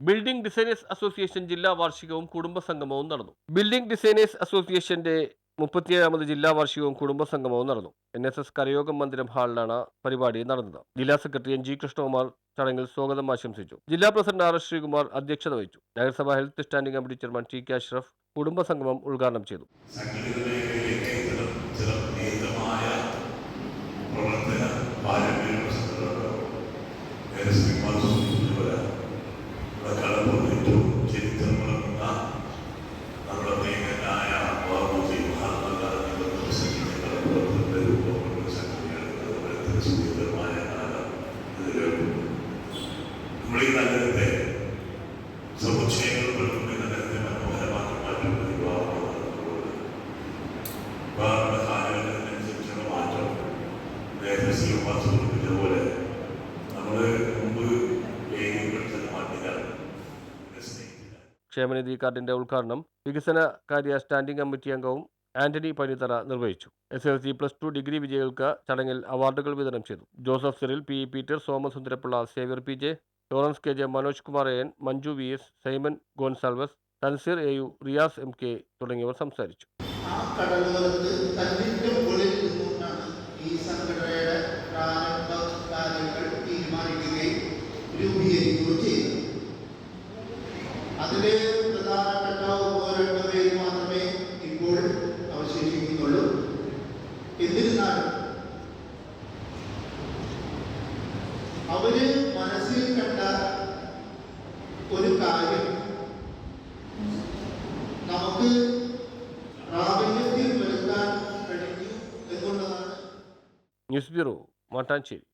building designers association ജില്ലാ വാർഷികവും കുടുംബസംഗമവും നടന്നു. ബിൽഡിംഗ് ഡിസൈനേഴ്സ് അസോസിയേഷന്റെ മുപ്പത്തിയേഴാമത് ജില്ലാ വാർഷികവും കുടുംബസംഗമവും നടന്നു. എൻ എസ് എസ് കരയോഗം മന്ദിരം ഹാളിലാണ് പരിപാടി നടന്നത്. ജില്ലാ സെക്രട്ടറി എൻ ജി കൃഷ്ണകുമാർ ചടങ്ങിൽ സ്വാഗതം ആശംസിച്ചു. ജില്ലാ പ്രസിഡന്റ് ആർ എസ് ശ്രീകുമാർ അധ്യക്ഷത വഹിച്ചു. നഗരസഭ health standing committee chairman T K Ashraf കുടുംബസംഗമം ഉദ്ഘാടനം ചെയ്തു. സുദീർഘമായ കാലം നമ്മൾ നഗരത്തെ സമുച്ചയങ്ങൾ പെടുന്ന നഗരത്തെ മനോഹരമാക്കി മാറ്റുന്ന വിവാഹമാണ് മാറ്റം നേരത്തെ ക്ഷേമനിധി കാർഡിന്റെ ഉദ്ഘാടനം വികസന കാര്യ സ്റ്റാൻഡിംഗ് കമ്മിറ്റി അംഗവും ആന്റണി പനിത്തറ നിർവഹിച്ചു. S L C plus two degree വിജയികൾക്ക് ചടങ്ങിൽ അവാർഡുകൾ വിതരണം ചെയ്തു. Joseph Cyril P. Peter Somasundarapillai Xavier P. J Lawrence K. J Manoj Kumar N Manju V. S Simon Gonsalves Thanseer A U Riyas M K തുടങ്ങിയവർ സംസാരിച്ചു. ഈ സംഘടനയുടെ അവർ മനസ്സിൽ കണ്ട ഒരു കാര്യം. നമുക്ക് പ്രാബല്യത്തിൽ വരുത്താൻ കഴിഞ്ഞു എന്നുള്ളതാണ്. News bureau Mattancherry.